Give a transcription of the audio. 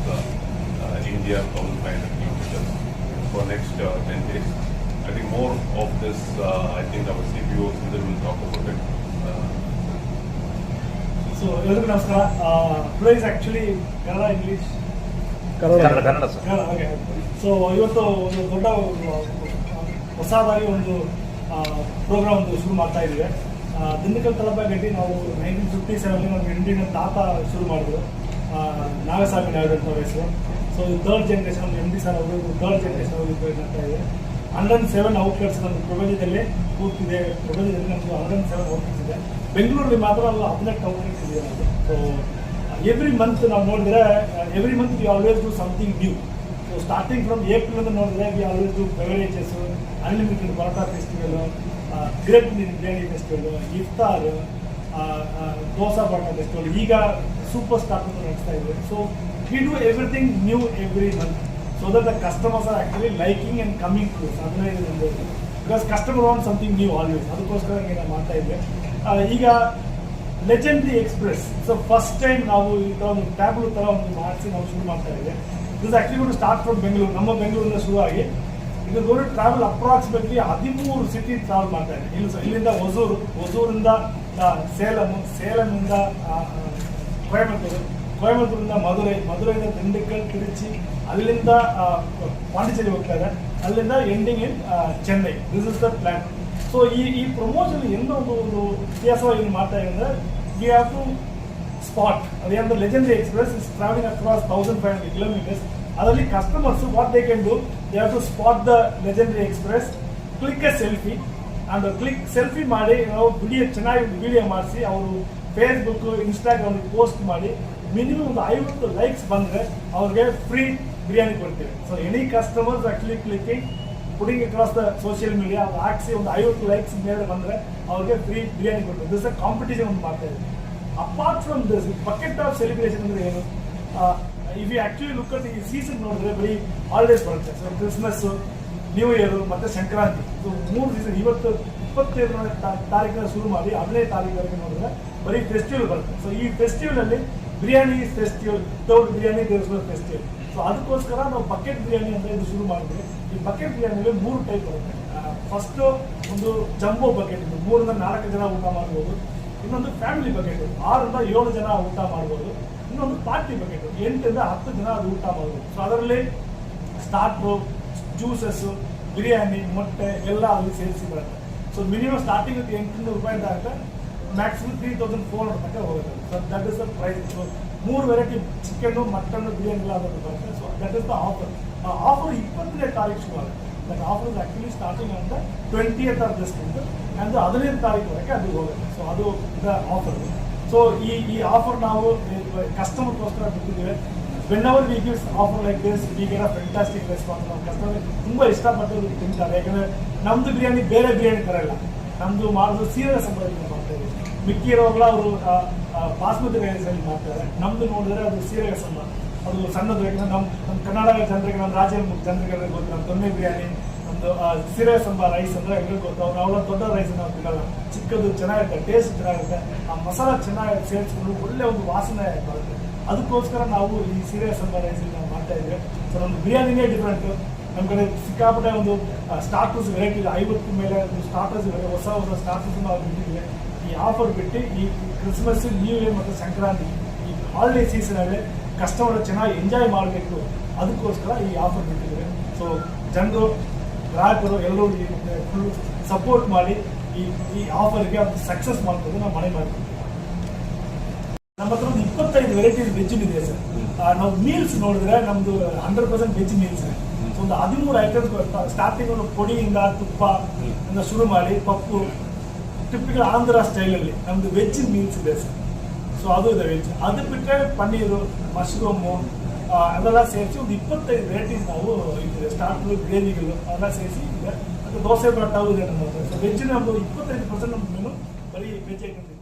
1,500 kilometers for next uh, 10 days. I think more of this, uh, I think our CPO Sundar will talk about it. Uh, so ಎಲ್ಲರಿಗೂ ನಮಸ್ಕಾರ today is actually Kannada English Kannada Kannada okay so ಇವತ್ತು ಒಂದು ದೊಡ್ಡ ಹೊಸದಾಗಿ ಒಂದು program ಒಂದು ಶುರು ಮಾಡ್ತಾ ಇದ್ದೀವಿ ಆ, ದಿನಕಲ್ ತಲಪಾಗಟ್ಟಿ ನಾವು ನೈನ್ಟೀನ್ ಫಿಫ್ಟಿ ಸೆವೆನ್ಲಿ ನಮ್ಮ ಇಂಡಿಯನ್ ತಾತ ಶುರು ಮಾಡಿದ್ರು. ನಾಗಸ್ವಾಮಿ ನಾಯ್ಡು ಅಂತ ವಯಸ್ಸು so third generation M D sir ಅವರು ಥರ್ಡ್ ಜನ್ರೇಷನ್ ಅವರು ಅಂತ ಇದೆ. ಹಂಡ್ರೆಡ್ ಸೆವೆನ್ ಔಟ್ಲೆಟ್ಸ್ ನಮ್ಮ ಪ್ರಪಂಚದಲ್ಲಿ ಕೂತಿದೆ. ಪ್ರಪಂಚದಲ್ಲಿ ನಮ್ಮದು ಹಂಡ್ರೆಡ್ ಸೆವೆನ್ ಔಟ್ಲೆಟ್ಸ್ ಇದೆ. ಬೆಂಗಳೂರಲ್ಲಿ ಮಾತ್ರ ಅಲ್ಲ, ಹದಿನೆಂಟು ಔಟ್ಲೆಟ್ಸ್ ಇದೆ ನಮಗೆ ಸೊ ಎವ್ರಿ ಮಂತ್ ನಾವು ನೋಡಿದ್ರೆ every month we always do something new so starting from April ಅಂತ ನೋಡಿದ್ರೆ we always do beverages unlimited parotta festival great biryani festival iftar dosa battle festival ಈಗ ಸೂಪರ್ ಸ್ಟಾರ್ ನಡೆಸ್ತಾ ಇದೆ so we do everything new every month so that the customers are actually liking and coming to ಅದನ್ನೇ ಇದು ನಮ್ದು because customer on something new always ಅದಕ್ಕೋಸ್ಕರ ನಾನು ಮಾಡ್ತಾ ಇದ್ದೆ. ಈಗ legendary express so first time ನಾವು ಈ ಥರ ಒಂದು ಟ್ಯಾಬ್ಲೆಟ್ ಥರ ಒಂದು ಮಾಡಿಸಿ ನಾವು ಶುರು ಮಾಡ್ತಾ ಇದ್ದೆ. This actually start from Bengaluru ನಮ್ಮ ಬೆಂಗಳೂರಿಂದ ಶುರುವಾಗಿ ಇದು ಗೋಟ್ ಟ್ರಾವೆಲ್ ಅಪ್ರಾಕ್ಸಿಮೇಟ್ಲಿ ಹದಿಮೂರು ಸಿಟಿ ಟ್ರಾವೆಲ್ ಮಾಡ್ತಾ ಇದೆ ಇಲ್ಲಿ ಸ- ಇಲ್ಲಿಂದ ಹೊಸೂರು ಹೊಸೂರಿಂದ ಆ, ಸೇಲಂ ಸೇಲಂನಿಂದ ಆ, ಆ, ಕೊಯಮತ್ತೂರು ಕೊಯಮತ್ತೂರಿಂದ ಮಧುರೈ ಮಧುರೈಯಿಂದ ದಿಂಡಿಗಲ್ ತಿರುಚಿ ಅಲ್ಲಿಂದ ಆ, ಪಾಂಡಿಚೇರಿ ಹೋಗ್ತಾ ಇದೆ ಅಲ್ಲಿಂದ ending in Chennai this is the plan so ಈ ಈ ಪ್ರಮೋಷನ್ ಏನೋ ಒಂದು ಒಂದು ವ್ಯತ್ಯಾಸವಾಗಿ ಏನು ಮಾಡ್ತಾ ಇದೆ ಅಂದರೆ ವಿ ಹ್ಯಾವ್ ಟು ಸ್ಪಾಟ್ ಅದೇನಂದ್ರೆ legendary express is travelling across thousand five hundred kilometres ಅದರಲ್ಲಿ customers what they can do they have to spot the legendary express click a selfie and click selfie ಮಾಡಿ, ನಾವು video ಚೆನ್ನಾಗಿ video ಮಾಡಿಸಿ, ಅವರು Facebook Instagram post ಮಾಡಿ minimum ಒಂದು ಐವತ್ತು likes ಬಂದರೆ ಅವ್ರಿಗೆ ಫ್ರೀ ಬಿರಿಯಾನಿ ಕೊಡ್ತೀವಿ. So any customers actually clicking putting across the social media ಅದು ಹಾಕ್ಸಿ ಒಂದು ಐವತ್ತು ಲೈಕ್ಸ್ ಮೇಲೆ ಬಂದರೆ ಅವ್ರಿಗೆ ಫ್ರೀ ಬಿರಿಯಾನಿ ಕೊಡ್ತೀವಿ. ದಿಸ್ ಕಾಂಪಿಟೇಷನ್ ಒಂದು ಮಾಡ್ತಾ ಇದ್ದೀವಿ. Apart from this bucket of celebration ಅಂದರೆ ಏನು? If you actually look at ಈ ಸೀಸನ್ ನೋಡಿದ್ರೆ ಬರೀ ಹಾಲಿಡೇಸ್ ಬರುತ್ತೆ. ಸೊ ಕ್ರಿಸ್ಮಸ್ ನ್ಯೂ ಇಯರ್ ಮತ್ತೆ ಸಂಕ್ರಾಂತಿ. ಇದು ಮೂರು ಸೀಸನ್ ಇವತ್ತು ಇಪ್ಪತ್ತೈದನೇ ತಾರೀಕಿನ ಶುರು ಮಾಡಿ ಹದಿನೈದು ತಾರೀಕಿವರೆಗೆ ನೋಡಿದ್ರೆ ಬರೀ ಫೆಸ್ಟಿವಲ್ ಬರುತ್ತೆ. ಸೊ ಈ ಫೆಸ್ಟಿವಲ್ ಅಲ್ಲಿ ಬಿರಿಯಾನಿ ಫೆಸ್ಟಿವಲ್ ವಿತೌಟ್ ಬಿರಿಯಾನಿ ದೇವಸ್ಥಾನ ಫೆಸ್ಟಿವಲ್ ಸೊ ಅದಕ್ಕೋಸ್ಕರ ನಾವು ಬಕೆಟ್ ಬಿರಿಯಾನಿ ಅಂತ ಇದು ಶುರು ಮಾಡಿದ್ವಿ ಈ ಬಕೆಟ್ ಬಿರಿಯಾನಿಯಲ್ಲಿ ಮೂರು ಟೈಪ್ ಬರುತ್ತೆ. ಫಸ್ಟು ಒಂದು ಜಂಬೋ ಬಕೆಟ್ ಮೂರರಿಂದ ನಾಲ್ಕು ಜನ ಊಟ ಮಾಡ್ಬೋದು. ಇನ್ನೊಂದು ಫ್ಯಾಮಿಲಿ ಬಕೆಟ್ ಆರರಿಂದ ಏಳು ಜನ ಊಟ ಮಾಡ್ಬೋದು. ಇನ್ನೊಂದು ಪಾರ್ಟಿ ಬಕೆಟ್ ಎಂಟರಿಂದ ಹತ್ತು ಜನ ಅದು ಊಟ ಮಾಡ್ಬೋದು. ಸೊ ಅದರಲ್ಲಿ ಸ್ಟಾರ್ಟ್ರು ಜ್ಯೂಸಸ್ ಬಿರಿಯಾನಿ, ಮೊಟ್ಟೆ ಎಲ್ಲ ಅಲ್ಲಿ ಸೇರಿಸಿ ಬರುತ್ತೆ. ಸೊ ಮಿನಿಮಮ್ ಸ್ಟಾರ್ಟಿಂಗ್ ಎಂಟುನೂರು ರೂಪಾಯಿಂದ ಆಗುತ್ತೆ. Maximum three thousand four hundred ತನಕ ಹೋಗುತ್ತೆ. So that is the price so ಮೂರು ವೆರೈಟಿ ಚಿಕನ್ನು ಮಟನ್ ಬಿರಿಯಾನಿ ಎಲ್ಲ ಬರುತ್ತೆ. So that is the offer ಆ ಆಫರ್ ಇಪ್ಪತ್ತನೇ ತಾರೀಕು ಶುರು ಆಗುತ್ತೆ that offer is actually starting ಅಂತ twentieth of this month and ಹದಿನೈದು ತಾರೀಕುವರೆಗೆ ಅದು ಹೋಗುತ್ತೆ. ಸೊ ಅದು ದ ಆಫರ್ ಸೊ ಈ ಈ ಆಫರ್ ನಾವು ಕಸ್ಟಮರ್ಗೋಸ್ಕರ ಬಿಟ್ಟಿದ್ದೇವೆ when our we gives offer like this ಈಗೆಲ್ಲ ಫ್ಯಾಂಟಾಸ್ಟಿಕ್ ರೆಸ್ಪಾನ್ಸ್ ನಮ್ಮ ಕಸ್ಟಮರ್ ತುಂಬ ಇಷ್ಟಪಟ್ಟು ತಿಂತಾರೆ. ಯಾಕಂದರೆ ನಮ್ಮದು ಬಿರಿಯಾನಿ ಬೇರೆ ಬಿರಿಯಾನಿ ಥರ ಇಲ್ಲ. ನಮ್ಮದು ಮಾಡೋದು ಸೀರೆ ಸಂಬಂಧ ಮಾಡ್ತಾ ಇದ್ದೀವಿ. ಮಿಕ್ಕಿ ಇರೋವಾಗಲ ಅವರು ಬಾಸ್ಮತಿ ರೈಸಲ್ಲಿ ಮಾಡ್ತಾರೆ. ನಮ್ಮದು ನೋಡಿದ್ರೆ ಅದು ಸೀರೆ ಸಂಬ ಅದು ಸಣ್ಣದು ಯಾಕಂದ್ರೆ ನಮ್ಮ ನಮ್ಮ ಕನ್ನಡ ಜನರಿಗೆ ನಮ್ಮ ರಾಜ್ಯ ಜನರಿಗೆ ಗೊತ್ತು ನಮ್ಮ ದೊಣ್ಣೆ ಬಿರಿಯಾನಿ, ಒಂದು ಸೀರೆ ಸಂಬ ರೈಸ್ ಅಂದ್ರೆ ಎಲ್ಲರಿಗೂ ಗೊತ್ತು. ಅವ್ರು ಅವ್ರ ದೊಡ್ಡ ರೈಸ್ ನಾವು ತಿನ್ನಲ್ಲ. ಚಿಕ್ಕದು ಚೆನ್ನಾಗಿರುತ್ತೆ ಟೇಸ್ಟ್ ಚೆನ್ನಾಗಿರುತ್ತೆ. ಆ ಮಸಾಲ ಚೆನ್ನಾಗಿ ಸೇರಿಸ್ಕೊಂಡು ಒಳ್ಳೆ ಒಂದು ವಾಸನೆ ಬರುತ್ತೆ. ಅದಕ್ಕೋಸ್ಕರ ನಾವು ಈ ಸೀರೆ ಸಂಬ ರೈಸ್ ನಾವು ಮಾಡ್ತಾ ಇದ್ದೀವಿ. ಸೊ ನಮ್ದು ಬಿರಿಯಾನಿನೇ ಡಿಫ್ರೆಂಟು ನಮ್ಮ ಕಡೆ ಸಿಕ್ಕಾಪಟ್ಟೆ ಒಂದು ಸ್ಟಾರ್ಟರ್ಸ್ ವೆರೈಟಿ ಐವತ್ತು ಮೇಲೆ ಒಂದು ಸ್ಟಾರ್ಟರ್ಸ್ ಹೊಸ ಹೊಸ ಸ್ಟಾರ್ಟರ್ಸ್ ನಾವು ಬಿಟ್ಟಿದ್ದೀವಿ ಈ ಆಫರ್ ಬಿಟ್ಟು ಈ ಕ್ರಿಸ್ಮಸ್ ನ್ಯೂ ಇಯರ್ ಮತ್ತು ಸಂಕ್ರಾಂತಿ ಹಾಲಿಡೇ ಸೀಸನಲ್ಲಿ ಕಸ್ಟಮರ್ ಚೆನ್ನಾಗಿ ಎಂಜಾಯ್ ಮಾಡಬೇಕು. ಅದಕ್ಕೋಸ್ಕರ ಈ ಆಫರ್ ಬಿಟ್ಟಿದ್ದಾರೆ. ಸೊ ಜನರು ಗ್ರಾಹಕರು ಎಲ್ಲರೂ ಈ ಫುಲ್ ಸಪೋರ್ಟ್ ಮಾಡಿ ಈ ಈ ಆಫರ್ಗೆ ಅದು ಸಕ್ಸಸ್ ಮಾಡ್ಕೊಂಡು ನಾವು ಮನೆ ಮಾಡ್ತೀವಿ ನಮ್ಮ ಹತ್ರ ಒಂದು ಇಪ್ಪತ್ತೈದು ವೆರೈಟೀಸ್ ವೆಜ್ ಇದೆ ಸರ್. ನಾವು ಮೀಲ್ಸ್ ನೋಡಿದ್ರೆ ನಮ್ದು ಹಂಡ್ರೆಡ್ ಪರ್ಸೆಂಟ್ ವೆಜ್ ಮೀಲ್ಸ್ ಒಂದು ಹದಿಮೂರು ಐಟಮ್ಸ್ ಸ್ಟಾರ್ಟಿಂಗ್ ಒಂದು ಪೊಡಿಯಿಂದ ತುಪ್ಪ ಶುರು ಮಾಡಿ ಪಪ್ಪು ಟಿಪಿಕಲ್ ಆಂಧ್ರ ಸ್ಟೈಲಲ್ಲಿ ನಮ್ದು ವೆಜ್ ಮೀಲ್ಸ್ ಇದೆ ಸರ್. ಸೊ ಅದು ಇದೆ ವೆಜ್ ಅದು ಬಿಟ್ಟರೆ ಪನ್ನೀರು ಮಶ್ರೂಮು ಅದೆಲ್ಲ ಸೇರಿಸಿ ಒಂದು ಇಪ್ಪತ್ತೈದು ವೆರೈಟೀಸ್ ನಾವು ಇಟ್ಟಿದೆ ಸ್ಟಾರ್ಟರ್ ಗ್ರೇವಿಗಳು ಅದೆಲ್ಲ ಸೇರಿಸಿ ಇದೆ ಮತ್ತು ದೋಸೆ ಬಟ್ಟವು ಇದೆ ನಮ್ಮ ಹತ್ರ ಸೊ ವೆಜ್ ನಮ್ಮದು ಇಪ್ಪತ್ತೈದು ಪರ್ಸೆಂಟ್ ನಮ್ಮ ಮೆನು ಬರೀ ವೆಜ್ ಐಟಮ್ಸ್ ಇದೆ